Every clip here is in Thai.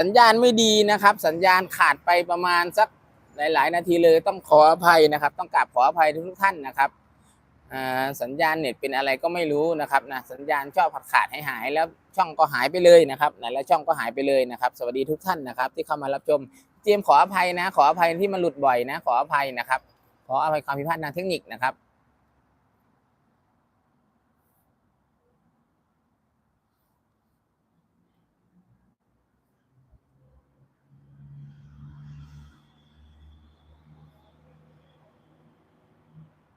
สัญญาณไม่ดีนะครับ สัญญาณขาดไปประมาณสักหลาย ๆ นาทีเลยต้องขออภัยนะครับ ต้องกราบขออภัยทุกท่านนะครับสัญญาณเน็ตเป็นอะไรก็ไม่รู้นะครับนะสัญญาณชอบขาดขาดหายหายแล้วช่องก็หายไปเลยนะครับนะแล้วช่องก็หายไปเลยนะครับ สวัสดีทุกท่านนะครับ ที่เข้ามารับชมเจมขออภัยนะ ขออภัยที่มันหลุดบ่อยนะ ขออภัยนะครับ ขออภัยความผิดพลาดทางเทคนิคนะครับ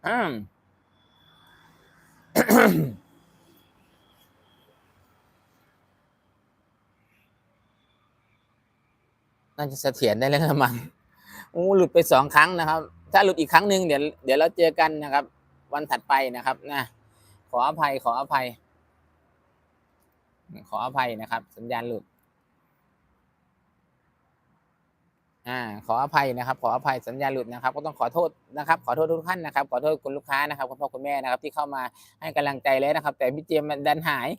อืมน่าจะเสถียรได้แล้วละมั้งโอ้หลุดไปสองครั้งนะครับ ถ้าหลุดอีกครั้งหนึ่งเดี๋ยวเดี๋ยวเราเจอกันนะครับ วันถัดไปนะครับนะขออภัยขออภัย ขออภัยนะครับ สัญญาณหลุด อ่าขออภัยนะครับ ขออภัยสัญญาหลุดนะครับ ก็ต้องขอโทษนะครับ ขอโทษทุกท่านนะครับ ขอโทษคุณลูกค้านะครับคุณพ่อคุณแม่นะครับ ที่เข้ามาให้กำลังใจแล้วนะครับ แต่พี่เจมันดันหาย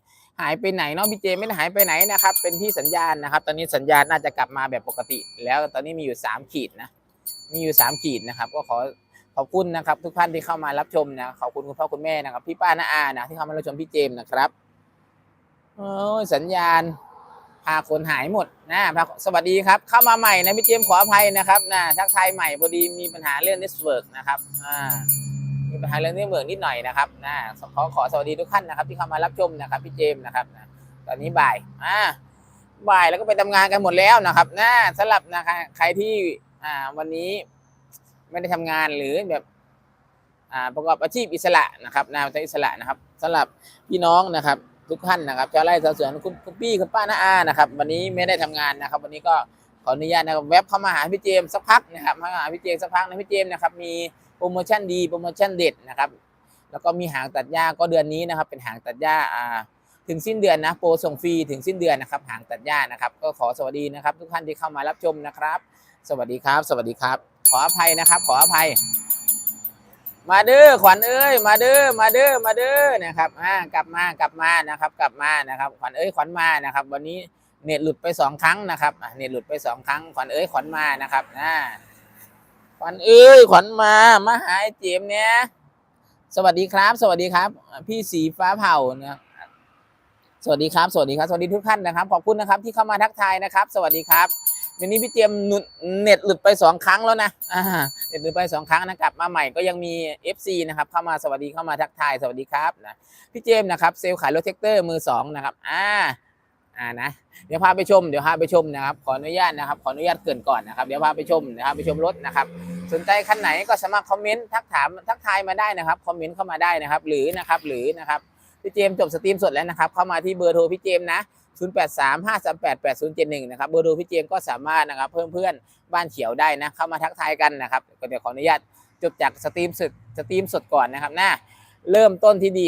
หายไปไหนเนาะพี่เจมไม่ได้หายไปไหนนะครับ เป็นที่สัญญาณนะครับ ตอนนี้สัญญาณน่าจะกลับมาแบบปกติ แล้วตอนนี้มีอยู่สามขีดนะมีอยู่สามขีดนะครับ ก็ขอขอบคุณนะครับ ทุกท่านที่เข้ามารับชมนะขอบคุณคุณพ่อคุณแม่นะครับ พี่ป้าน้าอานะที่เข้ามารับชมพี่เจมนะครับโอ้สัญญาณ พาคนหายหมดนะสวัสดีครับ เข้ามาใหม่นะพี่เจมขออภัยนะครับนะทักทายใหม่พอดีมีปัญหาเรื่องเน็ตเวิร์กนะครับอ่ามีปัญหาเรื่องเน็ตเวิร์กนิดหน่อยนะครับนะขอขอสวัสดีทุกท่านนะครับ ที่เข้ามารับชมนะครับพี่เจมนะครับนะตอนนี้บ่ายอ่าบ่ายแล้วก็ไปทำงานกันหมดแล้วนะครับนะสำหรับนะคะใครที่อ่าวันนี้ไม่ได้ทำงานหรือแบบอ่าประกอบอาชีพอิสระนะครับนะอิสระนะครับสำหรับพี่น้องนะครับ ทุกท่านนะครับชาวไร่ชาวสวนคุณคุณพี่คุณป้าน้าอานะครับ วันนี้ไม่ได้ทำงานนะครับ วันนี้ก็ขออนุญาตนะครับแวบเข้ามาหาพี่เจมสักพักนะครับมาหาพี่เจมสักพักนะพี่เจมนะครับมีโปรโมชั่นดีโปรโมชั่นเด็ดนะครับ แล้วก็มีหางตัดหญ้าก็เดือนนี้นะครับ เป็นหางตัดหญ้าอ่าถึงสิ้นเดือนนะโปรส่งฟรีถึงสิ้นเดือนนะครับหางตัดหญ้านะครับ ก็ขอสวัสดีนะครับ ทุกท่านที่เข้ามารับชมนะครับ สวัสดีครับ สวัสดีครับ ขออภัยนะครับ ขออภัย มาเด้อขวัญเอ้ยมาเด้อมาเด้อมาเด้อนะครับอ่ากลับมากลับมานะครับ กลับมานะครับ ขวัญเอ้ยขวัญมานะครับ วันนี้เน็ตหลุดไปสองครั้งนะครับเน็ตหลุดไปสองครั้งขวัญเอ้ยขวัญมานะครับอ่าขวัญเอ้ยขวัญมามาหาไอ้เจมเนี่ยสวัสดีครับ สวัสดีครับ พี่สีฟ้าเผ่านะสวัสดีครับ สวัสดีครับ สวัสดีทุกท่านนะครับ ขอบคุณนะครับที่เข้ามาทักทายนะครับ สวัสดีครับ วันนี้พี่เจมส์หนุเน็ตหลุดไปสองครั้งแล้วนะอ่าเน็ตหลุดไปสองครั้งนะกลับมาใหม่ก็ยังมี FC นะครับเข้ามาสวัสดีเข้ามาทักทายสวัสดีครับนะพี่เจมส์นะครับเซลล์ขายรถแท็กเตอร์มือสองนะครับอ่าอ่านะเดี๋ยวพาไปชมเดี๋ยวพาไปชมนะครับขออนุญาตนะครับขออนุญาตเกรินก่อนนะครับเดี๋ยวพาไปชมนะครับไปชมรถนะครับ สนใจคันไหนก็สามารถคอมเมนต์ทักถามทักทายมาได้นะครับคอมเมนต์เข้ามาได้นะครับ หรือนะครับหรือนะครับพี่เจมส์จบสตรีมสดแล้วนะครับเข้ามาที่เบอร์โทรพี่เจมส์นะ 0835388071 นะครับ เบอร์โทรพี่เจมก็สามารถนะครับเพิ่มเพื่อนบ้านเขียวได้นะ เข้ามาทักทายกันนะครับก็เดี๋ยวขออนุญาตจบจากสตรีมสดสตรีมสดก่อนนะครับนะเริ่มต้นที่ดี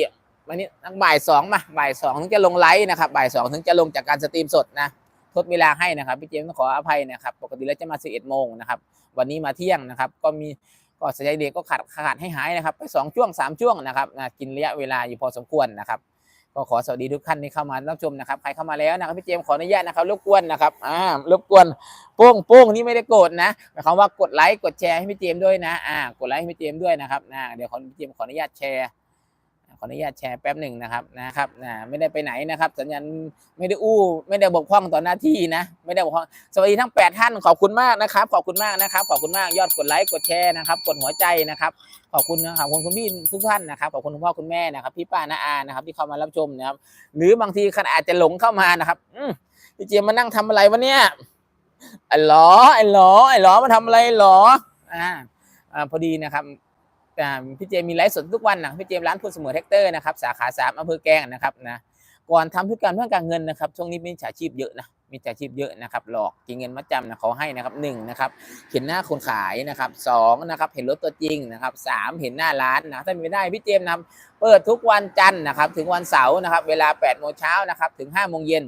วันนี้ตั้งบ่ายสองมาบ่ายสองถึงจะลงไลฟ์นะครับบ่ายสองถึงจะลงจากการสตรีมสดนะทดเวลาให้นะครับพี่เจมส์ต้องขออภัยนะครับ ปกติแล้วจะมา11โมงนะครับ วันนี้มาเที่ยงนะครับ ก็มีก็สายเด็กก็ขาดขาดให้หายนะครับ ไปสองช่วงสามช่วงนะครับนะกินระยะเวลาอยู่พอสมควรนะครับ ก็ขอสวัสดีทุกท่านที่เข้ามารับชมนะครับใครเข้ามาแล้วนะครับพี่เจมส์ขออนุญาตนะครับรบกวนนะครับอ่ารบกวนโป้งโป้งนี่ไม่ได้โกรธนะหมายความว่ากดไลค์กดแชร์ให้พี่เจมส์ด้วยนะอ่ากดไลค์ให้พี่เจมส์ด้วยนะครับนะเดี๋ยวขอพี่เจมส์ขออนุญาตแชร์ ขออนุญาตแชร์แป๊บหนึ่งนะครับนะครับนะไม่ได้ไปไหนนะครับ สัญญาณไม่ได้อู้ ไม่ได้บกพร่องต่อหน้าที่นะ ไม่ได้บกพร่องสวัสดีทั้งแปดท่านขอบคุณมากนะครับขอบคุณมากนะครับขอบคุณมากยอดกดไลค์กดแชร์นะครับกดหัวใจนะครับ ขอบคุณนะครับขอบคุณคุณพี่ทุกท่านนะครับขอบคุณคุณพ่อคุณแม่นะครับพี่ป้าน้าอานะครับที่เข้ามารับชมนะครับ หรือบางทีขณะอาจจะหลงเข้ามานะครับ อืพี่เจมมานั่งทำอะไรวะเนี่ยไอ้หลอไอ้หลอไอ้หลอมาทำอะไรหลออ่าอ่าพอดีนะครับ พี่เจมมีไลฟ์สดทุกวันนะพี่เจมร้านพูดเสมอแท็กเตอร์นะครับสาขาสามอำเภอแกลงนะครับนะก่อนทำธุรการมเพื่อการเงินนะครับช่วงนี้มีฉาชีพเยอะนะมีฉาชีพเยอะนะครับหลอกกินเงินมัดจำนะเขาให้นะครับหนึ่งนะครับเห็นหน้าคนขายนะครับสองนะครับเห็นรถตัวจริงนะครับสามเห็นหน้าร้านนะถ้าไม่ได้พี่เจมนำเปิดทุกวันจันทร์นะครับถึงวันเสาร์นะครับเวลา8โมงเช้านะครับถึง5โมงเย็น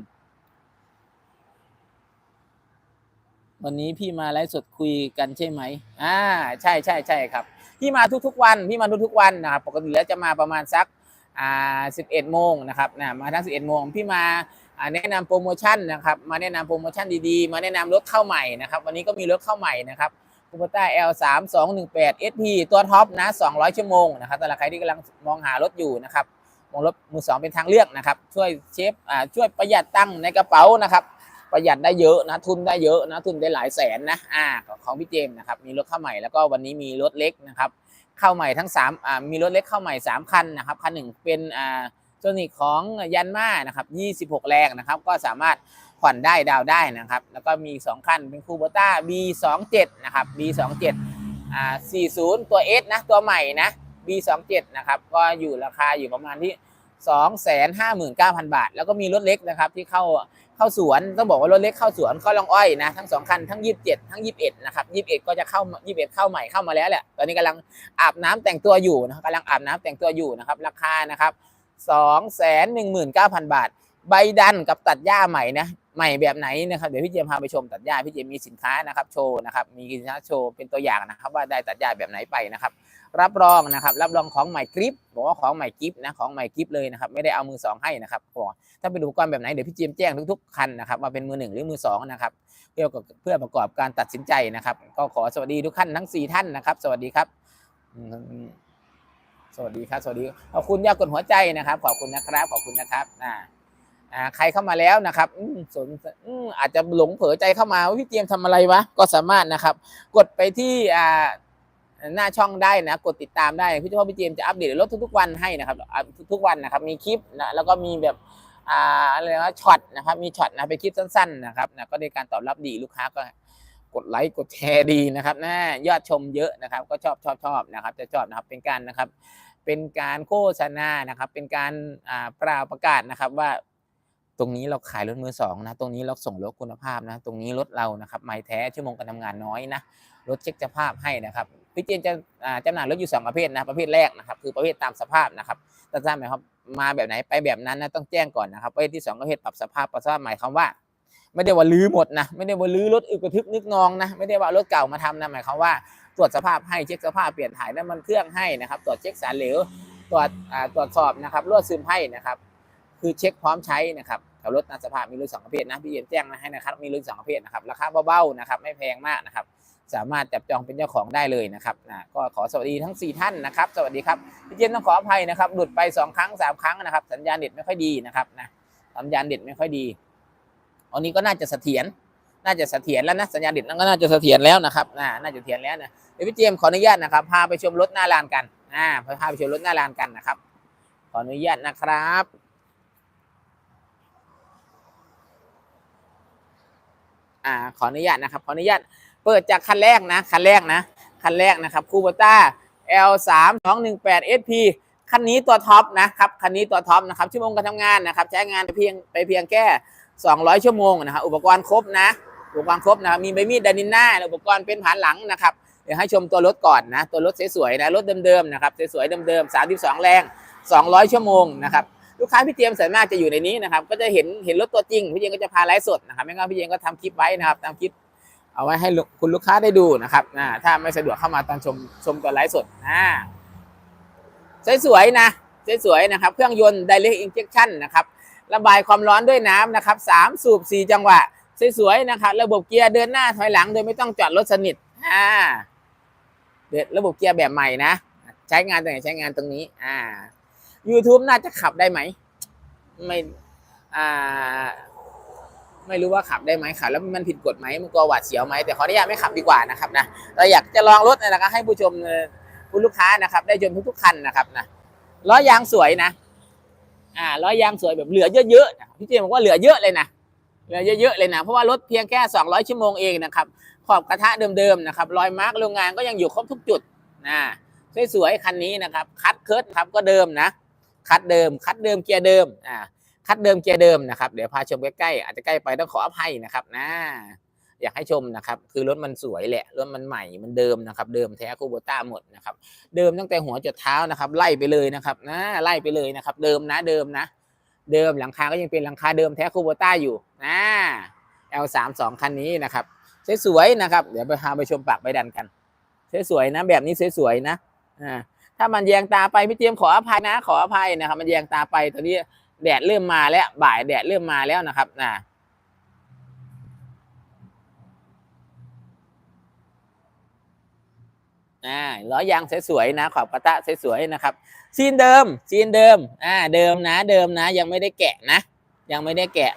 วันนี้พี่มาไลฟ์สดคุยกันใช่ไหมอ่าใช่ใช่ใช่ครับ พี่มาทุกๆวันพี่มาทุกๆวันนะครับปกติแล้วจะมาประมาณสักอ่า11โมงนะครับนะมาทั้ง11โมงพี่มาแนะนำโปรโมชั่นนะครับมาแนะนำโปรโมชั่นดีๆ มาแนะนำรถเข้าใหม่นะครับวันนี้ก็มีรถเข้าใหม่นะครับคูเปต้า L 3 2 1 8 SP ตัวท็อปนะ200 ชั่วโมงนะครับสำหรับใครที่กำลังมองหารถอยู่นะครับมองรถมือสองเป็นทางเลือกนะครับ ช่วยเชฟช่วยประหยัดตังค์ในกระเป๋านะครับ ประหยัดได้เยอะนะทุนได้เยอะนะทุนได้หลายแสนนะอ่าของพี่เจมส์นะครับมีรถเข้าใหม่แล้วก็วันนี้มีรถเล็กนะครับเข้าใหม่ทั้ง3อ่ามีรถเล็กเข้าใหม่ 3 คันนะครับคันหนึ่งเป็นอ่าโซนิกของยันมานะครับ26 แรงนะครับก็สามารถผ่อนได้ดาวได้นะครับ แล้วก็มี 2 คันเป็นคูโบต้า B27 นะครับ B27 อ่า40 ตัว S นะตัวใหม่นะ B27 นะครับก็อยู่ราคาอยู่ประมาณที่ 259,000 บาท แล้วก็มีรถเล็กนะครับที่เข้าเข้าสวนต้องบอกว่ารถเล็กเข้าสวนเข้าลองอ้อยนะทั้ง 2 คันทั้ง 27 ทั้ง 21 นะครับ 21 ก็จะเข้า 21 เข้าใหม่เข้ามาแล้วแหละตอนนี้กำลังอาบน้ำแต่งตัวอยู่นะครับกำลังอาบน้ำแต่งตัวอยู่นะครับราคานะครับ219,000 บาท ใบดันกับตัดหญ้าใหม่นะใหม่แบบไหนนะครับเดี๋ยวพี่เจมพาไปชมตัดหญ้าพี่เจมมีสินค้านะครับโชว์นะครับมีสินค้าโชว์เป็นตัวอย่างนะครับว่าได้ตัดหญ้าแบบไหนไปนะครับ รับรองนะครับ รับรองของใหม่กริปบอกว่าของใหม่กริปนะของใหม่กริปเลยนะครับไม่ได้เอามือสองให้นะครับบอกถ้าเป็นอุปกรณ์แบบไหนเดี๋ยวพี่เจมส์แจ้งทุกๆคันนะครับว่าเป็นมือหนึ่งหรือมือสองนะครับเพื่อเพื่อประกอบการตัดสินใจนะครับ ก็ขอสวัสดีทุกท่านทั้งสี่ท่านนะครับ สวัสดีครับ สวัสดีครับ สวัสดีขอบคุณยากดหัวใจนะครับ ขอบคุณนะครับขอบคุณนะครับอ่าอ่าใครเข้ามาแล้วนะครับอืมสนอืมอาจจะหลงเผลอใจเข้ามาว่าพี่เจมส์ทำอะไรวะ ก็สามารถนะครับ กดไปที่อ่า หน้าช่องได้นะ กดติดตามได้พี่เจ้าพ่อพี่เจมส์จะอัปเดตรถทุกๆวันให้นะครับทุกๆวันนะครับมีคลิปนะแล้วก็มีแบบอ่าอะไรนะช็อตนะครับมีช็อตนะเป็นคลิปสั้นๆนะครับนะก็ได้การตอบรับดีลูกค้าก็กดไลค์กดแชร์ดีนะครับนะยอดชมเยอะนะครับ ก็ชอบชอบชอบนะครับ จะชอบนะครับเป็นการนะครับ เป็นการโฆษณานะครับ เป็นการอ่าปล่าประกาศนะครับว่าตรงนี้เราขายรถมือสองนะ ตรงนี้เราส่งรถคุณภาพนะ ตรงนี้รถเรานะครับ ไม่แท้ชั่วโมงการทำงานน้อยนะ รถเช็คสภาพให้นะครับ พี่เจนจะจำหน่ายรถอยู่2ประเภทนะประเภทแรกนะครับคือประเภทตามสภาพนะครับตามสภาพหมายความมาแบบไหนไปแบบนั้นนะต้องแจ้งก่อนนะครับประเภทที่ 2 ประเภทปรับสภาพปรับสภาพหมายความว่า ไม่ได้ว่าลื้อหมดนะไม่ได้ว่าลื้อรถอึกกระทึกนึกนองนะไม่ได้ว่ารถเก่ามาทำนะหมายความว่าตรวจสภาพให้เช็คสภาพเปลี่ยนถ่ายน้ำมันเครื่องให้นะครับตรวจเช็คสารเหลวตรวจตรวจสอบนะครับรั่วซึมให้นะครับคือเช็คพร้อมใช้นะครับกับรถตามสภาพมีรถสองประเภทนะพี่เย็นแจ้งให้นะครับมีรถสองประเภทนะครับราคาเบาๆนะครับไม่แพงมากนะครับ สามารถจับจองเป็นเจ้าของได้เลยนะครับนะก็ขอสวัสดีทั้ง 4 ท่านนะครับ สวัสดีครับพี่เจมต้องขออภัยนะครับหลุดไป 2 ครั้ง 3 ครั้งนะครับ สัญญาณเน็ตไม่ค่อยดีนะครับนะสัญญาณเน็ตไม่ค่อยดีอันนี้ก็น่าจะเสถียรน่าจะเสถียรแล้วนะสัญญาณเน็ตก็น่าจะเสถียรแล้วนะครับนะน่าจะเสถียรแล้วนะเดี๋ยวพี่เจมขออนุญาตนะครับพาไปชมรถหน้าลานกันอ่าพาไปชมรถหน้าลานกันนะครับ ขออนุญาตนะครับอ่าขออนุญาตนะครับขออนุญาต เปิดจากคันแรกนะคันแรกนะคันแรกนะครับคูโบต้า L 3 2 1 8 SP คันนี้ตัวท็อปนะครับคันนี้ตัวท็อปนะครับชั่วโมงการทำงานนะครับใช้งานไปเพียงไปเพียงแค่ 200 ชั่วโมงนะครับอุปกรณ์ครบนะอุปกรณ์ครบนะครับมีใบมีดดานิน่าอุปกรณ์เป็นผานหลังนะครับเดี๋ยวให้ชมตัวรถก่อนนะตัวรถสวยๆนะรถเดิมๆนะครับสวยๆเดิมๆ32 แรง 200 ชั่วโมงนะครับลูกค้าพี่เตรียมส่วนมากจะอยู่ในนี้นะครับก็จะเห็นเห็นรถตัวจริงพี่เจงก็จะพาไลฟ์สดนะครับไม่งั้นพี่เจงก็ทำคลิปไว้นะครับทำคลิป เอาไว้ให้คุณลูกค้าได้ดูนะครับถ้าไม่สะดวกเข้ามาตอนชมชมตอนไลฟ์สดอ่าสวยๆนะสวยๆนะครับ เครื่องยนต์ direct injection นะครับ ระบายความร้อนด้วยน้ำนะครับสามสูบสี่จังหวะสวยๆนะครับ ระบบเกียร์เดินหน้าถอยหลังโดยไม่ต้องจอดรถสนิทอ่าเดระบบเกียร์แบบใหม่นะ ใช้งานตรงไหนใช้งานตรงนี้ อ่า YouTube น่าจะขับได้ไหม ไม่ อ่า ไม่รู้ว่าขับได้ไหมขับแล้วมันผิดกฎไหมมันกลัวหวาดเสียวไหมแต่ขออนุญาตไม่ขับดีกว่านะครับนะเราอยากจะลองรถนะนะครับให้ผู้ชมเอ่อคุณลูกค้านะครับ ได้ชมทุกๆคันนะครับนะล้อยางสวยนะ อ่าล้อยางสวยแบบเหลือเยอะๆนะพี่เจมบอกว่าเหลือเยอะเลยนะเหลือเยอะๆเลยนะเพราะว่ารถเพียงแค่ 200 ชั่วโมงเองนะครับขอบกระทะเดิมๆนะครับรอยมาร์กโรงงานก็ยังอยู่ครบทุกจุดนะสวยๆคันนี้นะครับ คัดเคิร์ดครับก็เดิมนะ คัดเดิม คัดเดิมเกียร์เดิมอ่า คัดเดิมเกียร์เดิมนะครับเดี๋ยวพาชมใกล้ๆอาจจะใกล้ไปต้องขออภัยนะครับนะอยากให้ชมนะครับคือรถมันสวยแหละรถมันใหม่มันเดิมนะครับเดิมแท้คูโบต้าหมดนะครับเดิมตั้งแต่หัวจดเท้านะครับไล่ไปเลยนะครับนะไล่ไปเลยนะครับเดิมนะเดิมนะ เดิมหลังคาก็ยังเป็นหลังคาเดิมแท้คูโบต้าอยู่นะ L32 คันนี้นะครับสวยๆนะครับเดี๋ยวไปพาไปชมปากใบดันกันสวยๆนะแบบนี้สวยๆนะอ่าถ้ามันแยงตาไปพี่เตรียมขออภัยนะ ขออภัยนะครับ มันแยงตาไปตอนนี้ แดดเริ่มมาแล้วบ่ายแดดเริ่มมาแล้วนะครับนะอ่าล้อยางสวยๆนะขอบกระทะสวยๆนะครับซีนเดิมซีนเดิมอ่าเดิมนะเดิมนะ ยังไม่ได้แกะนะ ยังไม่ได้แกะ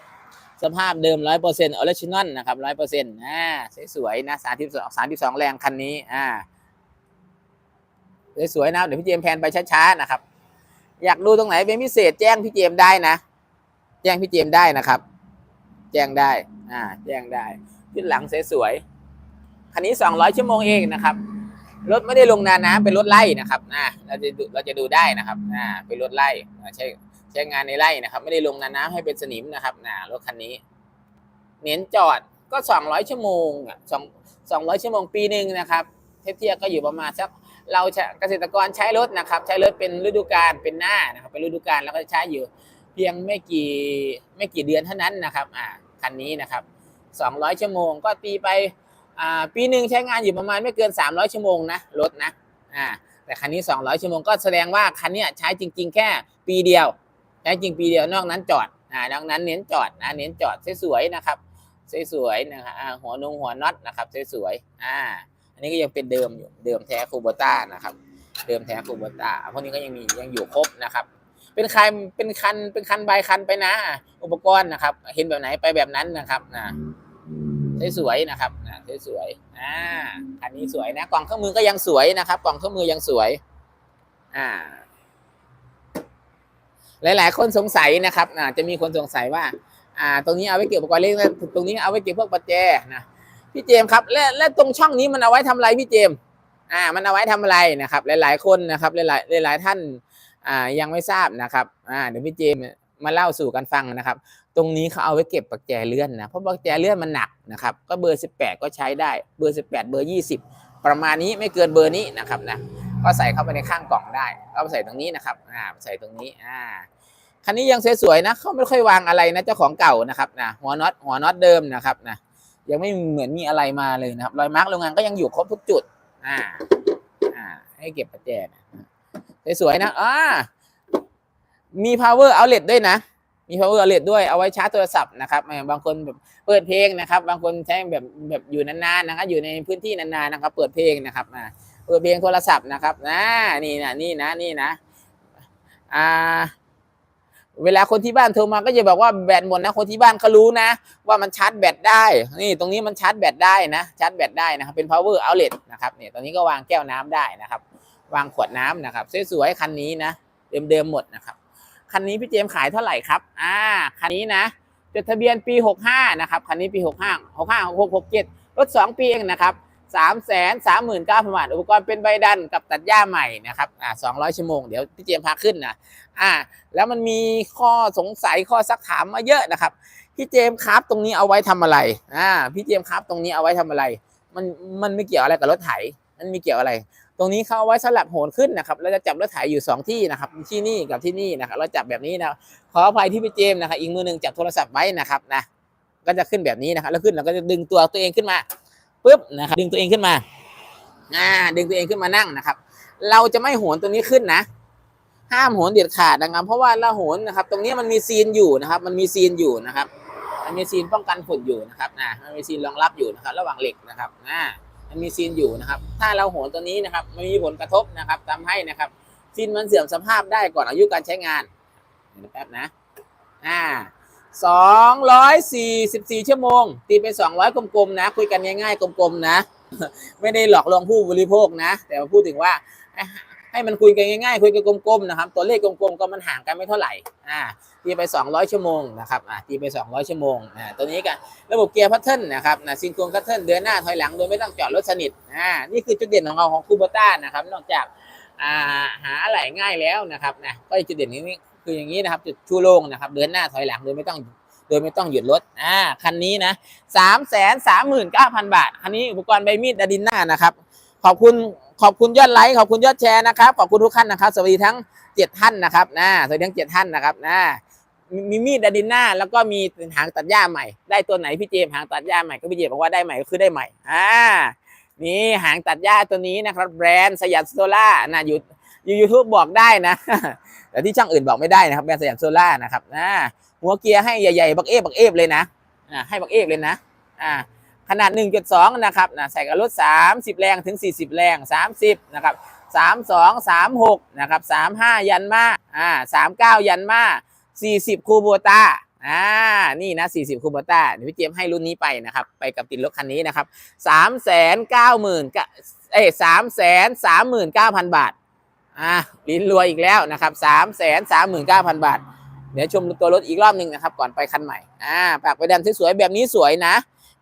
สภาพเดิมร้อยเปอร์เซ็นต์ออริจินอลนะครับร้อยเปอร์เซ็นต์อ่าสวยๆนะสามสิบสองสามสิบสองแรงคันนี้อ่าสวยๆนะเดี๋ยวพี่เจมส์แพนไปช้าๆนะครับ อยากดูตรงไหนเป็นพิเศษแจ้งพี่เจมได้นะ แจ้งพี่เจมได้นะครับ แจ้งได้ อ่า แจ้งได้ขึ้นหลังสวยๆคันนี้สองร้อยชั่วโมงเองนะครับรถไม่ได้ลงนานนะเป็นรถไล่นะครับนะเราจะเราจะดูได้นะครับอ่าเป็นรถไล่ใช้ใช้งานในไล่นะครับ ไม่ได้ลงนานน้ำให้เป็นสนิมนะครับนะรถคันนี้ เน้นจอดก็สองร้อยชั่วโมงอะสองสองร้อยชั่วโมงปีหนึ่งนะครับเทียบเทียบก็อยู่ประมาณสัก เราจะเกษตรกรใช้รถนะครับ ใช้รถเป็นฤดูกาลเป็นหน้านะครับเป็นฤดูกาลแล้วก็ใช้อยู่ เพียงไม่กี่ไม่กี่เดือนเท่านั้นนะครับอ่าคันนี้นะครับสองร้อยชั่วโมงก็ตีไปอ่าปีหนึ่งใช้งานอยู่ประมาณไม่เกิน 300 ชั่วโมงนะรถนะอ่าแต่คันนี้ 200 ชั่วโมงก็แสดงว่าคันนี้ใช้จริง ๆ แค่ปีเดียวใช้จริงปีเดียวนอกนั้นจอดอ่านอกนั้นเน้นจอดนะเน้นจอดสวยๆนะครับสวยๆนะครับหัวนงหัวน็อตนะครับสวยๆอ่า นนี้ก็ยังเป็นเดิมอยู่เดิมแท้คูโบต้านะครับ เดิมแท้คูโบต้าพวกนี้ก็ยังมียังอยู่ครบนะครับ เป็นคันเป็นคันเป็นคันใบคันไปนะ อุปกรณ์นะครับ เห็นแบบไหนไปแบบนั้นนะครับนะสวยๆนะครับอ่าสวยๆอ่าอันนี้สวยนะกล่องเครื่องมือก็ยังสวยนะครับ กล่องเครื่องมือยังสวย อ่า หลาย ๆ คนสงสัยนะครับอ่าจะมีคนสงสัยว่า อ่า ตรงนี้เอาไว้เก็บอุปกรณ์เล็กนตรงนี้เอาไว้เก็บพวกประแจนะ พี่เจมครับ และและตรงช่องนี้มันเอาไว้ทำอะไรพี่เจมอ่า มันเอาไว้ทำอะไรนะครับ หลาย ๆ คนนะครับหลายๆหลายๆท่านอ่ายังไม่ทราบนะครับอ่าเดี๋ยวพี่เจมมาเล่าสู่กันฟังนะครับ ตรงนี้เขาเอาไว้เก็บปักแจเลื่อนนะเพราะปักแจเลื่อนมันหนักนะครับ ก็เบอร์ 18 ก็ใช้ได้เบอร์ 18 เบอร์ 20 ประมาณนี้ไม่เกินเบอร์นี้นะครับนะก็ใส่เข้าไปในข้างกล่องได้ก็ใส่ตรงนี้นะครับอ่าใส่ตรงนี้อ่าคันนี้ยังสวยๆนะเขาไม่ค่อยวางอะไรนะเจ้าของเก่านะครับนะหัวน็อตหัวน็อตเดิมนะครับนะ ยังไม่เหมือนมีอะไรมาเลยนะครับ รอยมาร์กโรงงานก็ยังอยู่ครบทุกจุด อ่า อ่า ให้เก็บปัจแจนะสวยๆนะอ่ามี power outlet ด้วยนะ มี power outlet ด้วย เอาไว้ชาร์จโทรศัพท์นะครับ บางคนแบบเปิดเพลงนะครับ บางคนใช้แบบแบบอยู่นานๆนะครับ อยู่ในพื้นที่นานๆนะครับ เปิดเพลงนะครับอ่าเปิดเพลงโทรศัพท์นะครับนะนี่นะนี่นะนี่นะ อ่า เวลาคนที่บ้านโทรมาก็จะบอกว่าแบตหมดนะคนที่บ้านเขารู้นะ ว่ามันชาร์จแบตได้นี่ตรงนี้มันชาร์จแบตได้นะชาร์จแบตได้นะครับเป็น power outlet นะครับเนี่ยตรงนี้ก็วางแก้วน้ำได้นะครับ วางขวดน้ำนะครับสวยๆคันนี้นะเดิมๆหมดนะครับคันนี้พี่เจมขายเท่าไหร่ครับอ่าคันนี้นะจดทะเบียนปี 65 นะครับคันนี้ปี 65 65 66 67รถ 2 ปีเองนะครับ 3 3 9 0 0 0บาทอุปกรณ์เป็นใบดันกับตัดหญ้าใหม่นะครับอ่า200 ชั่วโมง เดี๋ยวพี่เจมพาขึ้นนะอ่าแล้วมันมีข้อสงสัยข้อซักถามมาเยอะนะครับ พี่เจมครับตรงนี้เอาไว้ทำอะไรอ่าพี่เจมครับตรงนี้เอาไว้ทำอะไร มันมันไม่เกี่ยวอะไรกับรถไถ มันมีเกี่ยวอะไร ตรงนี้เขาเอาไว้สลับโหนขึ้นนะครับเราจะจับรถไถอยู่ 2 ที่นะครับที่นี่กับที่นี่นะครับเราจับแบบนี้นะขออภัยที่พี่เจมนะครับอีกมือหนึ่งจับโทรศัพท์ไว้นะครับนะก็จะขึ้นแบบนี้นะครับแล้วขึ้นเราก็จะดึงตัวตัวเองขึ้นมา ปุ๊บนะครับดึงตัวเองขึ้นมาอ่าดึงตัวเองขึ้นมานั่งนะครับ เราจะไม่โหนตัวนี้ขึ้นนะ ห้ามโหนเด็ดขาดนะครับ เพราะว่าเราโหนนะครับ ตรงนี้มันมีซีนอยู่นะครับ มันมีซีนอยู่นะครับ มันมีซีนป้องกันฝุ่นอยู่นะครับนะมันมีซีนรองรับอยู่นะครับ ระหว่างเหล็กนะครับนะมันมีซีนอยู่นะครับ ถ้าเราโหนตัวนี้นะครับ มันมีผลกระทบนะครับทำให้นะครับซีนมันเสื่อมสภาพได้ก่อนอายุการใช้งานเดี๋ยวแป๊บนะ อ่า สองร้อยสี่สิบสี่ชั่วโมง ตีเป็นสองร้อยกลมๆนะ คุยกันง่ายๆ กลมๆนะ ไม่ได้หลอกลวงผู้บริโภคนะ แต่พูดถึงว่าให้มันคุยกันง่ายๆ คุยกันกลมๆนะครับ ตัวเลขกลมๆ ก็มันห่างกันไม่เท่าไหร่ อ่า ตีไป 200 ชั่วโมงนะครับ อ่า ตีไป 200 ชั่วโมง อ่า ตัวนี้กันระบบเกียร์พัทเทิลนะครับนะซิงโครนพัทเทิลเดินหน้าถอยหลังโดยไม่ต้องจอดรถสนิท อ่า นี่คือจุดเด่นของเราของคูโบต้านะครับ นอกจาก อ่า หาอะไรง่ายแล้วนะครับ นะ ก็จุดเด่นนี้ คืออย่างนี้นะครับจุดชูโล่งนะครับเดินหน้าถอยหลังโดยไม่ต้องโดยไม่ต้องหยุดรถอ่าคันนี้นะสามแสนสามหมื่นเก้าพันบาทคันนี้อุปกรณ์ใบมีดดดินหน้านะครับขอบคุณขอบคุณยอดไลค์ขอบคุณยอดแชร์นะครับขอบคุณทุกท่านนะครับ สวัสดีทั้งเจ็ดท่านนะครับนะสวัสดีทั้งเจ็ดท่านนะครับนะมีมีมีดดดินหน้าแล้วก็มีหางตัดหญ้าใหม่ ได้ตัวไหนพี่เจมหางตัดหญ้าใหม่ก็พี่เจมบอกว่าได้ใหม่ก็คือได้ใหม่อ่านี่หางตัดหญ้าตัวนี้นะครับ แบรนด์สยัดโซล่านะอยู่ ยูยูทูบบอกได้นะ แต่ที่ช่างอื่นบอกไม่ได้นะครับแบรนด์สยามโซล่านะครับนะหัวเกียร์ให้ใหญ่ๆบักเอฟบักเอฟเลยนะอ่าให้บักเอฟเลยนะอ่าขนาด 1.2 นะครับนะใส่กับรถ 30 แรงถึง 40 แรง 30 นะครับ 32 36 นะครับ 35 ยันมาอ่า39 ยันมา 40 คูโบต้าอ่า นี่นะ 40 คูโบต้าเดี๋ยวพี่เจมส์ให้รุ่นนี้ไปนะครับ ไปกับติดรถคันนี้นะครับ 3 9 0 0 0 0กับเอ้สามแสนสามหมื่นเก้าพันบาท อ่าลิ้นรวยอีกแล้วนะครับสามแสนสามหมื่นเก้าพันบาท เดี๋ยวชมตัวรถอีกรอบหนึ่งนะครับ ก่อนไปคันใหม่อ่าปากไปดำสวยๆแบบนี้สวยนะ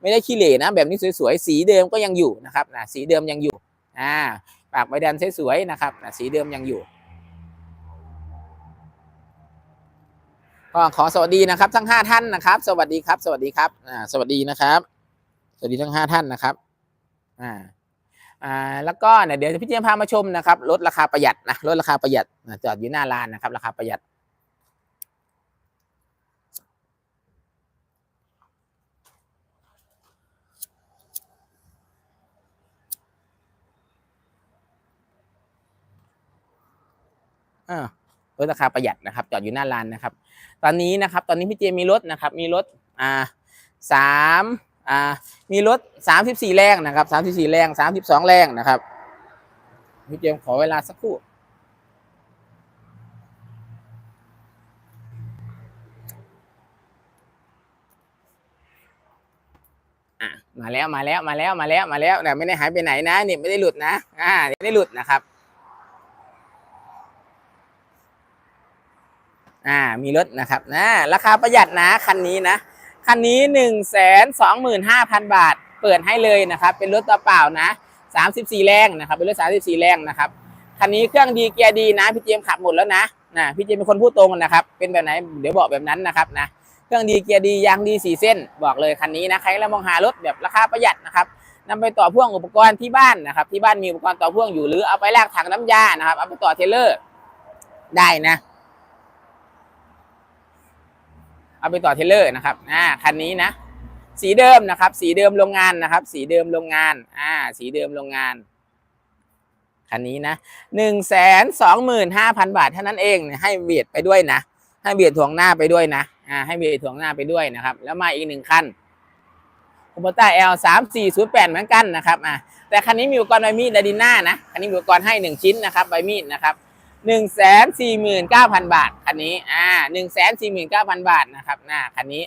ไม่ได้ขี้เหร่นะ แบบนี้สวยๆสีเดิมก็ยังอยู่นะครับนะสีเดิมยังอยู่อ่าปากใบแดงสวยๆนะครับนะสีเดิมยังอยู่ก็ขอสวัสดีนะครับทั้งห้าท่านนะครับ สวัสดีครับ สวัสดีครับอ่าสวัสดีนะครับ สวัสดีทั้งห้าท่านนะครับอ่า อ่าแล้วก็เนี่ยเดี๋ยวพี่เจมส์พามาชมนะครับรถราคาประหยัดนะรถราคาประหยัดจอดอยู่หน้าร้านนะครับ ราคาประหยัดรถราคาประหยัดนะครับ จอดอยู่หน้าร้านนะครับ ตอนนี้นะครับ ตอนนี้พี่เจมีรถนะครับ มีรถอ่าสาม อ่ามีรถสามสิบสี่แรงนะครับสามสิบสี่แรงสามสิบสองแรงนะครับพี่เจมขอเวลาสักครู่มาแล้วมาแล้วมาแล้วมาแล้วมาแล้วเนี่ยไม่ได้หายไปไหนนะเนี่ยไม่ได้หลุดนะอ่าไม่ได้หลุดนะครับ อ่ามีรถนะครับนะราคาประหยัดนะคันนี้นะ คันนี้หนึ่งแสนสองหมื่นห้าพันบาท เปิดให้เลยนะครับ เป็นรถตัวเปล่านะสามสิบสี่แรงนะครับ เป็นรถสามสิบสี่แรงนะครับ คันนี้เครื่องดีเกียร์ดีนะ พี่เจมขับหมดแล้วนะนะพี่เจมเป็นคนพูดตรงนะครับ เป็นแบบไหนเดี๋ยวบอกแบบนั้นนะครับนะ เครื่องดีเกียร์ดียางดีสี่เส้น บอกเลยคันนี้นะใครแล้วมองหารถแบบราคาประหยัดนะครับนำไปต่อพ่วงอุปกรณ์ที่บ้านนะครับ ที่บ้านมีอุปกรณ์ต่อพ่วงอยู่หรือเอาไปแลกถังน้ำยานะครับ เอาไปต่อเทเลอร์ได้นะ เอาไปต่อเทเลอร์นะครับอ่าคันนี้นะ สีเดิมนะครับ สีเดิมโรงงานนะครับ สีเดิมโรงงานอ่าสีเดิมโรงงานคันนี้นะหนึ่งแสนสองหมื่นห้าพันบาทเท่านั้นเองให้เบียดไปด้วยนะ ให้เบียดถ่วงหน้าไปด้วยนะอ่าให้เบียดถ่วงหน้าไปด้วยนะครับ แล้วมาอีกหนึ่งคันคูปต้าเอลสามสี่ศูนย์แปดเหมือนกันนะครับอ่าแต่คันนี้มีอุปกรณ์ใบมีดดาดิน่านะคันนี้มีอุปกรณ์ให้หนึ่งชิ้นนะครับใบมีดนะครับ หนึ่งแสนสี่หมื่นเก้าพันบาทคันนี้อ่าหนึ่งแสนสี่หมื่นเก้าพันบาทนะครับน่าคันนี้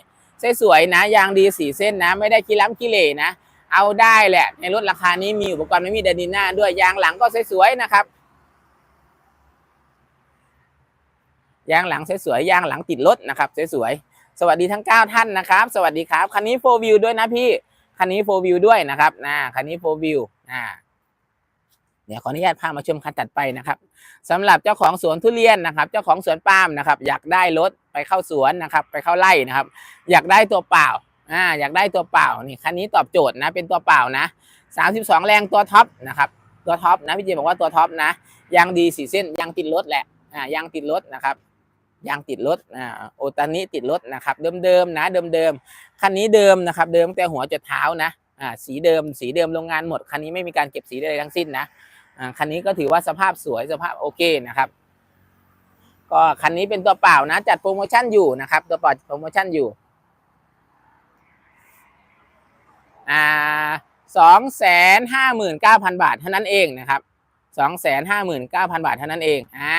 สวยๆนะยางดีสีเส้นนะ ไม่ได้ขี้ล้ำขี้เหร่นะ เอาได้แหละ ในรถราคานี้มีอุปกรณ์ไม่มีดาดิน่าด้วยยางหลังก็สวยๆนะครับยางหลังสวยๆยางหลังติดรถนะครับสวยๆสวัสดีทั้ง 9 ท่านนะครับ สวัสดีครับคันนี้โฟวิวด้วยนะพี่คันนี้โฟวิวด้วยนะครับนะคันนี้โฟวิวอ่า ดี๋ยวขออนุญาตพามาชมคันตัดไปนะครับสำหรับเจ้าของสวนทุเรียนนะครับ เจ้าของสวนปาล์มนะครับ อยากได้รถไปเข้าสวนนะครับ ไปเข้าไร่นะครับ อยากได้ตัวเปล่าอ่าอยากได้ตัวเปล่านี่คันนี้ตอบโจทย์นะเป็นตัวเปล่านะ32 แรงตัวท็อปนะครับตัวท็อปนะพี่เจบอกว่าตัวท็อปนะยางดีสีเส้นยางติดรถแหละอ่ายางติดรถนะครับยางติดรถอ่าโอตานิติดรถนะครับ เดิมๆนะเดิมๆคันนี้เดิมนะครับ เดิมแต่หัวจนเท้านะอ่าสีเดิมสีเดิมโรงงานหมดคันนี้ไม่มีการเก็บสีใดๆทั้งสิ้นนะ คันนี้ก็ถือว่าสภาพสวยสภาพโอเคนะครับ ก็คันนี้เป็นตัวเปล่านะ จัดโปรโมชั่นอยู่นะครับ ตัวเปล่าโปรโมชั่นอยู่อ่าสองแสนห้าหมื่นเก้าพันบาทเท่านั้นเองนะครับสองแสนห้าหมื่นเก้าพันบาทเท่านั้นเองอ่า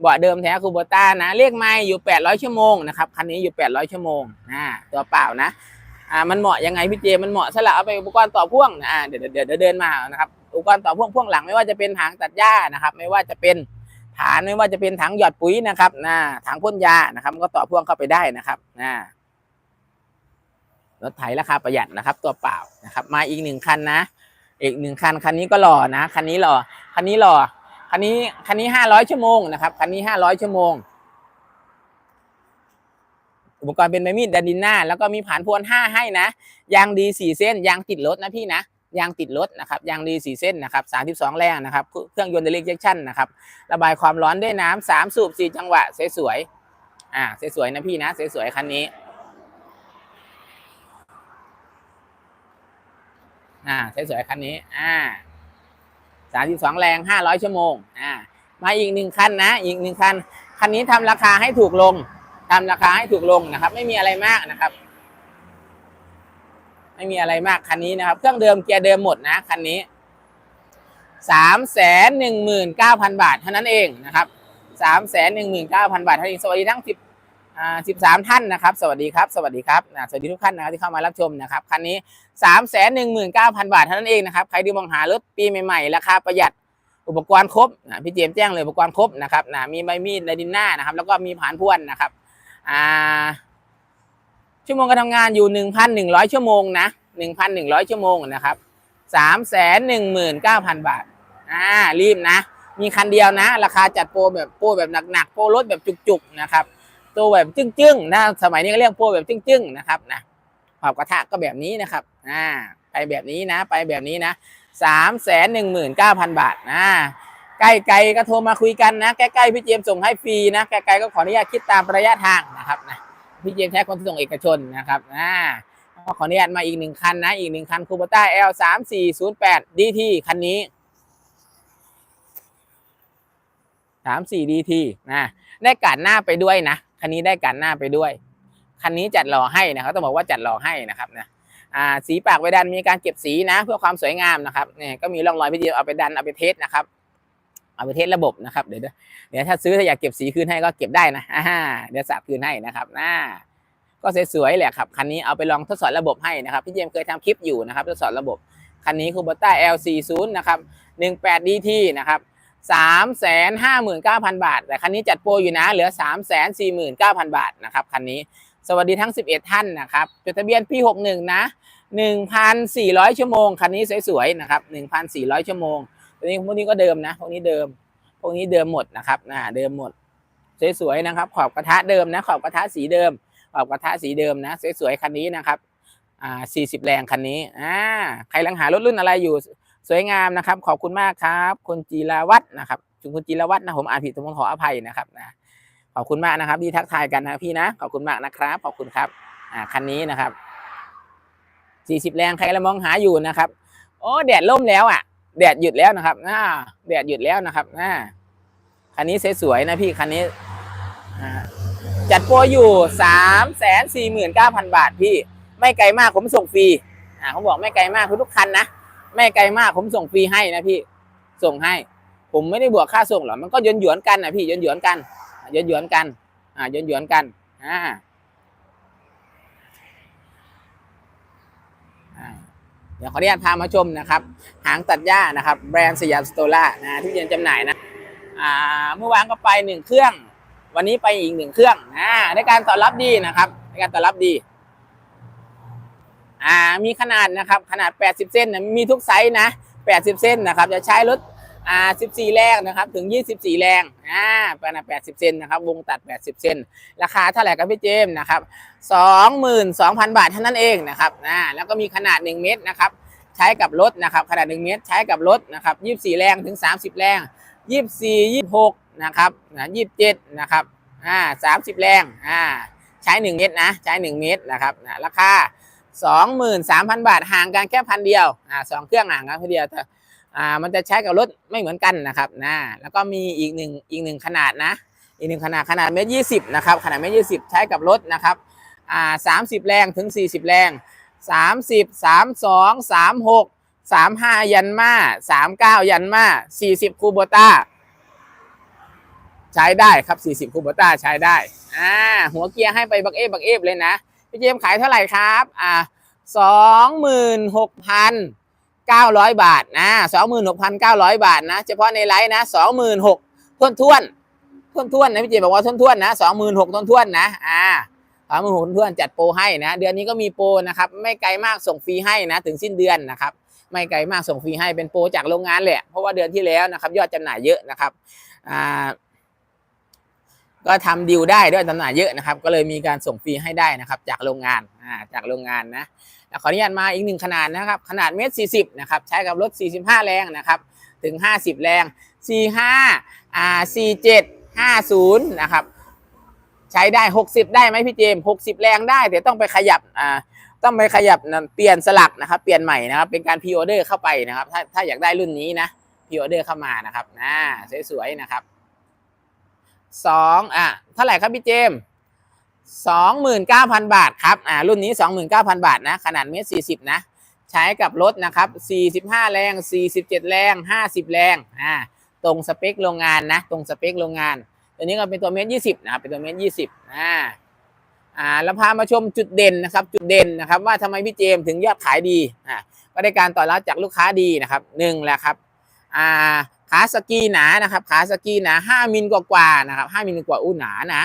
เบาะเดิมแท้คูโบต้านะเรียกไม่อยู่แปดร้อยชั่วโมงนะครับคันนี้อยู่แปดร้อยชั่วโมงอ่าตัวเปล่านะ อ่ามันเหมาะยังไงพี่เจมันเหมาะสละเอาไปอุปกรณ์ต่อพ่วงนะอ่าเดี๋ยวเดี๋ยวเดินมานะครับอุปกรณ์ต่อพ่วงพ่วงหลังไม่ว่าจะเป็นถังตัดหญ้านะครับ ไม่ว่าจะเป็นฐานไม่ว่าจะเป็นถังหยอดปุ๋ยนะครับนะถังพ่นยานะครับมันก็ต่อพ่วงเข้าไปได้นะครับนะรถไถราคาประหยัดนะครับ ตัวเปล่านะครับ มาอีกหนึ่งคันนะอีกหนึ่งคันคันนี้ก็หล่อนะคันนี้หล่อคันนี้หล่อคันนี้คันนี้ห้าร้อยชั่วโมงนะครับคันนี้ห้าร้อยชั่วโมง อุปกรณ์เป็นไม้มีดดาดิน่าแล้วก็มีผ่านพวนห้าให้นะ ยางดีสี่เส้น ยางติดรถนะพี่นะ ยางติดรถนะครับ ยางดีสี่เส้นนะครับสามสิบสองแรงนะครับ เครื่องยนต์เดลิเจคชั่นนะครับ ระบายความร้อนด้วยน้ำสามสูบสี่จังหวะ สวยๆ อ่า สวยๆนะพี่นะ สวยๆ คันนี้ อ่า สวยๆ คันนี้ อ่าสามสิบสองแรงห้าร้อยชั่วโมง อ่า มาอีกหนึ่งคันนะ อีกหนึ่งคัน คันนี้ทำราคาให้ถูกลง ทำราคาให้ถูกลงนะครับ ไม่มีอะไรมากนะครับ ไม่มีอะไรมากคันนี้นะครับ เครื่องเดิมเกียร์เดิมหมดนะคันนี้สามแสนหนึ่งหมื่นเก้าพันบาทเท่านั้นเองนะครับสามแสนหนึ่งหมื่นเก้าพันบาทเท่านั้นเองสวัสดีทั้งสิบสิบสามท่านนะครับ สวัสดีครับ สวัสดีครับ สวัสดีทุกท่านนะครับที่เข้ามารับชมนะครับ คันนี้สามแสนหนึ่งหมื่นเก้าพันบาทเท่านั้นเองนะครับ ใครที่มองหารถปีใหม่ๆ ราคาประหยัด อุปกรณ์ครบนะพี่เจมแจ้งเลยอุปกรณ์ครบนะครับนะมีใบมีดไดดินหน้านะครับ แล้วก็มีผานพ่วนนะครับ อ่า ชั่วโมงการทำงานอยู่หนึ่งพันหนึ่งร้อยชั่วโมงนะหนึ่งพันหนึ่งร้อยชั่วโมงนะครับสามแสนหนึ่งหมื่นเก้าพันบาท อ่า รีบนะ มีคันเดียวนะ ราคาจัดโปรแบบโปรแบบหนักๆ โปรรถแบบจุกๆ นะครับ ตัวแบบจึ้งๆ นะ สมัยนี้ก็เรียกโปรแบบจึ้งๆ นะครับนะขอบกระทะก็แบบนี้นะครับ อ่า ไปแบบนี้นะ ไปแบบนี้นะสามแสนหนึ่งหมื่นเก้าพันบาทนะ ใกล้ไกลก็โทรมาคุยกันนะใกล้ๆพี่เจมส์ส่งให้ฟรีนะไกลๆก็ขออนุญาตคิดตามระยะทางนะครับนะพี่เจมส์ใช้คนส่งเอกชนนะครับนะก็ขออนุญาตมาอีกหนึ่งคันนะอีกหนึ่งคันคูโบต้า L สามสี่ศูนย์แปด DT คันนี้สามสี่ DT นะได้การหน้าไปด้วยนะคันนี้ได้การหน้าไปด้วยคันนี้จัดหล่อให้นะครับต้องบอกว่าจัดหล่อให้นะครับนะอ่าสีปากไปดันมีการเก็บสีนะ เพื่อความสวยงามนะครับเนี่ยก็มีร่องรอยพี่เจมเอาไปดันเอาไปเทสนะครับ เอาไปเทสระบบนะครับเดี๋ยวเดี๋ยวถ้าซื้อถ้าอยากเก็บสีคืนให้ก็เก็บได้นะอ่าเดี๋ยวสับคืนให้นะครับน่าก็สวยๆแหละครับคันนี้เอาไปลองทดสอบระบบให้นะครับพี่เจมเคยทำคลิปอยู่นะครับทดสอบระบบคันนี้คูโบต้า L40 นะครับ18 DT นะครับ359,000 บาท แต่คันนี้จัดโปรอยู่นะ เหลือ 349,000 บาทนะครับคันนี้สวัสดีทั้ง 11 ท่านนะครับจดทะเบียนปี 61 นะ 1,400 ชั่วโมง คันนี้สวยๆนะครับ 1,400 ชั่วโมง ตัวนี้พวกนี้ก็เดิมนะพวกนี้เดิม พวกนี้เดิมหมดนะครับนะเดิมหมด สวยๆนะครับ ขอบกระทะเดิมนะ ขอบกระทะสีเดิม ขอบกระทะสีเดิมนะ สวยๆคันนี้นะครับอ่า40 แรงคันนี้อ่าใครลังหารถรุ่นอะไรอยู่สวยงามนะครับ ขอบคุณมากครับคุณจีรวัฒน์นะครับคุณจีรวัฒน์นะผมอ่านผิดต้องขออภัยนะครับนะขอบคุณมากนะครับที่ทักทายกันนะพี่นะขอบคุณมากนะครับขอบคุณครับอ่าคันนี้นะครับ40 แรงใครกำลังมองหาอยู่นะครับ โอ้แดดล่มแล้วอะ แดดหยุดแล้วนะครับอ่าแดดหยุดแล้วนะครับอ่าคันนี้สวยๆนะพี่คันนี้จัดโปรอยู่สามแสนสี่หมื่นเก้าพันบาทพี่ ไม่ไกลมากผมส่งฟรีอ่าเขาบอกไม่ไกลมากทุกคันนะไม่ไกลมากผมส่งฟรีให้นะพี่ ส่งให้ ผมไม่ได้บวกค่าส่งหรอกมันก็หยวนหยวนกันนะพี่หยวนหยวนกันหยวนหยวนกัน อ่าหยวนหยวนกันอ่า อ่า เดี๋ยวขออนุญาตพามาชมนะครับ หางตัดหญ้านะครับ แบรนด์สยามสโตล่านะที่ยังจำหน่ายนะอ่าเมื่อวานก็ไปหนึ่งเครื่อง วันนี้ไปอีกหนึ่งเครื่องนะในการตอบรับดีนะครับในการตอบรับดีอ่ามีขนาดนะครับขนาด 80 เส้นนะมีทุกไซส์นะ 80 เส้นนะครับ จะใช้รถ อ่า14 แรงนะครับ ถึง 24 แรงอ่าขนาด80 เซนนะครับ วงตัด 80 เซน ราคาเท่าไหร่ครับพี่เจมส์นะครับ 22,000 บาทเท่านั้นเองนะครับอ่าแล้วก็มีขนาด 1 เมตรนะครับ ใช้กับรถนะครับ ขนาด 1 เมตร ใช้กับรถนะครับ 24 แรง ถึง 30 แรง 24 26 นะครับนะ27 นะครับ อ่า 30 แรง อ่า ใช้ 1 เมตรนะ ใช้ 1 เมตรนะครับนะราคา 23,000 บาท ห่างกันแค่พันเดียว อ่าสองเครื่องห่างกันพันเดียวแต่ อ่ามันจะใช้กับรถไม่เหมือนกันนะครับนะแล้วก็มีอีกหนึ่งอีกหนึ่งขนาดนะอีกหนึ่งขนาดขนาดเมตรยี่สิบนะครับขนาดเมตรยี่สิบใช้กับรถนะครับอ่าสามสิบแรงถึงสี่สิบแรงสามสิบสามสองสามหกสามห้ายันมาสามเก้ายันมาสี่สิบคูโบต้าใช้ได้ครับสี่สิบคูโบต้าใช้ได้อ่าหัวเกียร์ให้ไปบักเอฟบักเอฟเลยนะพี่เจมขายเท่าไหร่ครับอ่าสองหมื่นหกพัน เก้าร้อยบาทนะสองหมื่นหกพันเก้าร้อยบาทนะ เฉพาะในไลฟ์นะสองหมื่นหกทวนทวนทวนทวนนะพี่เจมบอกว่าทวนทวนนะสองหมื่นหกทวนทวนนะอ่าสองหมื่นหกทวนจัดโปรให้นะ เดือนนี้ก็มีโปรนะครับไม่ไกลมากส่งฟรีให้นะถึงสิ้นเดือนนะครับไม่ไกลมากส่งฟรีให้เป็นโปรจากโรงงานแหละเพราะว่าเดือนที่แล้วนะครับ ยอดจำหน่ายเยอะนะครับอ่าก็ทำดีลได้ด้วยจำหน่ายเยอะนะครับ ก็เลยมีการส่งฟรีให้ได้นะครับ จากโรงงานอ่าจากโรงงานนะ ขออนุญาตมาอีกหนึ่งขนาดนะครับ ขนาดเมตรสี่สิบนะครับใช้กับรถ 45 แรงนะครับถึง 50 แรง 45อ่า47 50 นะครับ ใช้ได้ 60 ได้ไหมพี่เจมส์60 แรงได้ แต่ต้องไปขยับอ่าต้องไปขยับนะเปลี่ยนสลักนะครับ เปลี่ยนใหม่นะครับเป็นการพ r ออเดอร์เข้าไปนะครับ ถ้าถ้าอยากได้รุ่นนี้นะพรีออเดอร์เข้ามานะครับอ่าสวยๆนะครับสองอะเท่าไหร่ครับพี่เจม สองหมื่นเก้าพันบาทครับอ่ารุ่นนี้สองหมื่นเก้าพันบาทนะ ขนาดเมตรสี่สิบนะ ใช้กับรถนะครับสี่สิบห้าแรงสี่สิบเจ็ดแรงห้าสิบแรงอ่าตรงสเปคโรงงานนะ ตรงสเปคโรงงาน ตัวนี้ก็เป็นตัวเมตรยี่สิบนะครับ เป็นตัวเมตรยี่สิบอ่าอ่าเราพามาชมจุดเด่นนะครับ จุดเด่นนะครับ ว่าทำไมพี่เจมถึงยอดขายดีอ่าก็ได้การต่อรับจากลูกค้าดีนะครับหนึ่งแหละครับอ่าขาสกีหนานะครับ ขาสกีหนาห้ามิลกว่าๆนะครับห้ามิลกว่าอู้หนานะ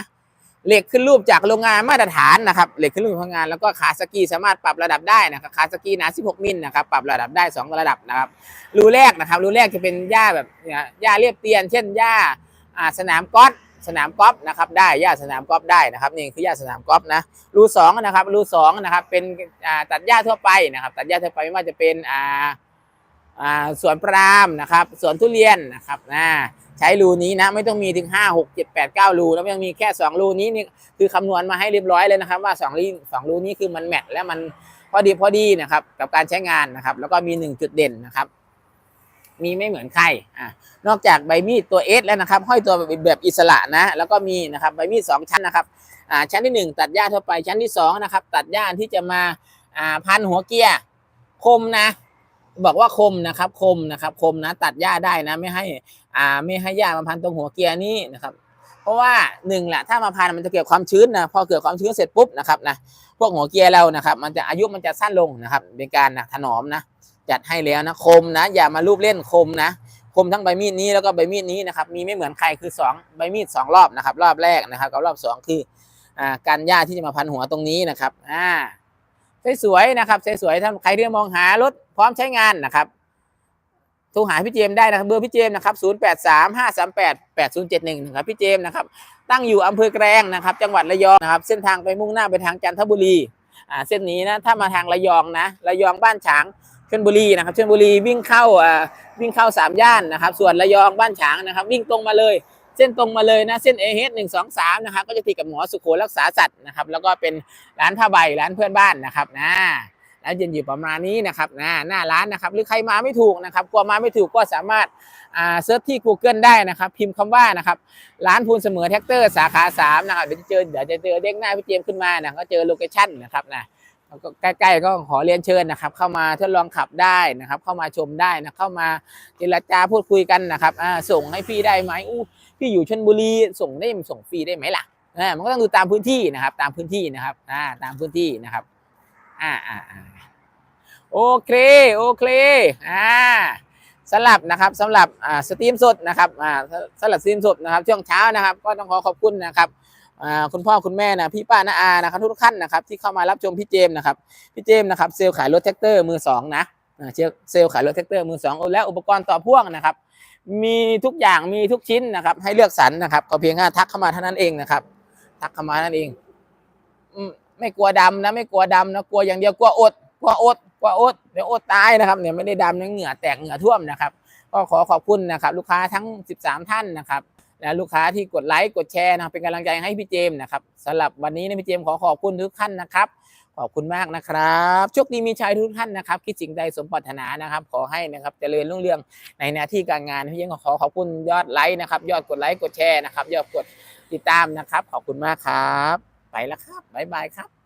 เหล็กขึ้นรูปจากโรงงานมาตรฐานนะครับเหล็กขึ้นรูปจากโรงงานแล้วก็ขาสกีสามารถปรับระดับได้นะครับขาสกีหนา 16 มิลนะครับปรับระดับได้ 2 ระดับนะครับรูแรกนะครับรูแรกจะเป็นหญ้าแบบหญ้าเรียบเตียน เช่นหญ้าสนามกอล์ฟสนามกอล์ฟนะครับได้หญ้าสนามกอล์ฟได้นะครับนี่คือหญ้าสนามกอล์ฟนะรูสองนะครับรูสองนะครับเป็นตัดหญ้าทั่วไปนะครับตัดหญ้าทั่วไปไม่ว่าจะเป็นสวนปาล์มนะครับสวนทุเรียนนะครับนะ ใช้รูนี้นะไม่ต้องมีถึง 5 6 7 8 9 รูแล้วยังมีแค่ 2 รูนี้นี่คือคำนวณมาให้เรียบร้อยเลยนะครับ ว่า2รูสองรูนี้คือมันแมทและมันพอดีพอดีนะครับกับการใช้งานนะครับ แล้วก็มี 1 จุดเด่นนะครับ มีไม่เหมือนใครอ่านอกจากใบมีดตัวเอสแล้วนะครับ ห้อยตัวแบบอิสระนะ แล้วก็มีนะครับใบมีดสองชั้นนะครับอ่าชั้นที่หนึ่งตัดหญ้าทั่วไปชั้นที่สองนะครับตัดหญ้าที่จะมาอ่าพันหัวเกียร์คมนะบอกว่าคมนะครับคมนะครับคมนะ ตัดหญ้าได้นะ ไม่ให้ อ่าไม่ให้หญ้ามาพันตรงหัวเกียร์นี้นะครับเพราะว่าหนึ่งแหละถ้ามาพันมันจะเกิดความชื้นนะพอเกิดความชื้นเสร็จปุ๊บนะครับนะพวกหัวเกียร์เรานะครับ มันจะอายุมันจะสั้นลงนะครับเป็นการนะถนอมนะจัดให้แล้วนะคมนะอย่ามาลูบเล่นคมนะคมทั้งใบมีดนี้แล้วก็ใบมีดนี้นะครับมีไม่เหมือนใครคือสองใบมีดสองรอบนะครับ รอบแรกนะครับกับรอบสองคืออ่าการหญ้าที่จะมาพันหัวตรงนี้นะครับอ่าสวยๆนะครับสวยๆถ้าใครที่มองหารถพร้อมใช้งานนะครับ โทรหาพี่เจมได้นะครับเบอร์พี่เจมนะครับ0 8 3 5 3 8 8 0 7 1นะครับพี่เจมนะครับตั้งอยู่อำเภอแกลงนะครับ จังหวัดระยองนะครับเส้นทางไปมุ่งหน้าไปทางจันทบุรีอ่าเส้นนี้นะถ้ามาทางระยองนะระยองบ้านฉางชลบุรีนะครับชลบุรีวิ่งเข้าอ่าวิ่งเข้าสามย่านนะครับ ส่วนระยองบ้านฉางนะครับ วิ่งตรงมาเลย เส้นตรงมาเลยนะเส้นเอเฮดหนึ่งสองสามนะครับก็จะติดกับหมอสุโขรักษาสัตว์นะครับแล้วก็เป็นร้านผ้าใบร้านเพื่อนบ้านนะครับนะ ร้านเย็นอยู่ประมาณนี้นะครับนะหน้าร้านนะครับ หรือใครมาไม่ถูกนะครับกลัวมาไม่ถูกก็สามารถอ่าเซิร์ชที่ Google ได้นะครับ พิมพ์คำว่านะครับร้านพูนเสมอแท็กเตอร์สาขาสามนะครับเดี๋ยวจะเจอเดี๋ยวจะเจอเด้งหน้าพี่เจมขึ้นมานะก็เจอโลเคชั่นนะครับนะก็ใกล้ๆก็ขอเรียนเชิญนะครับ เข้ามาทดลองขับได้นะครับ เข้ามาชมได้นะเข้ามาเจรจาพูดคุยกันนะครับส่งให้พี่ได้ไหมอู้พี่อยู่ชลบุรีส่งได้ส่งฟรีได้ไหมล่ะอ่มันก็ต้องดูตามพื้นที่นะครับ ตามพื้นที่นะครับตามพื้นที่นะครับ อ่าอ่าอ่า โอเคโอเคอ่าสำหรับนะครับสำหรับอ่าสตรีมสดนะครับอ่าสำหรับสตรีมสดนะครับ ช่วงเช้านะครับ ก็ต้องขอขอบคุณนะครับอ่าคุณพ่อคุณแม่นะพี่ป้าน้าอานะครับทุกท่านนะครับที่เข้ามารับชมพี่เจมส์นะครับพี่เจมส์นะครับเซลล์ขายรถแท็กเตอร์มือสองนะอ่าเซลล์ขายรถแท็กเตอร์มือสองและอุปกรณ์ต่อพ่วงนะครับ มีทุกอย่างมีทุกชิ้นนะครับ ให้เลือกสรรนะครับก็เพียงแค่ทักเข้ามาเท่านั้นเองนะครับ ทักเข้ามาเท่านั้นเองอืมไม่กลัวดำนะไม่กลัวดำนะกลัวอย่างเดียวกลัวอด กลัวอดกลัวอดเดี๋ยวอดตายนะครับเนี่ยไม่ได้ดำนะเหงื่อแตกเหงื่อท่วมนะครับ ก็ขอขอบคุณนะครับ ลูกค้าทั้ง 13 ท่านนะครับและลูกค้าที่กดไลค์กดแชร์นะเป็นกำลังใจให้พี่เจมส์นะครับสำหรับวันนี้นะพี่เจมส์ขอขอบคุณทุกท่านนะครับ ขอบคุณมากนะครับโชคดีมีชัยทุกท่านนะครับคิดสิ่งใดสมปรารถนานะครับ ขอให้นะครับเจริญรุ่งเรืองในหน้าที่การงานพี่เจมขอขอบคุณยอดไลค์นะครับ ยอดกดไลค์กดแชร์นะครับ ยอดกดติดตามนะครับ ขอบคุณมากครับ ไปแล้วครับบ๊ายบายครับ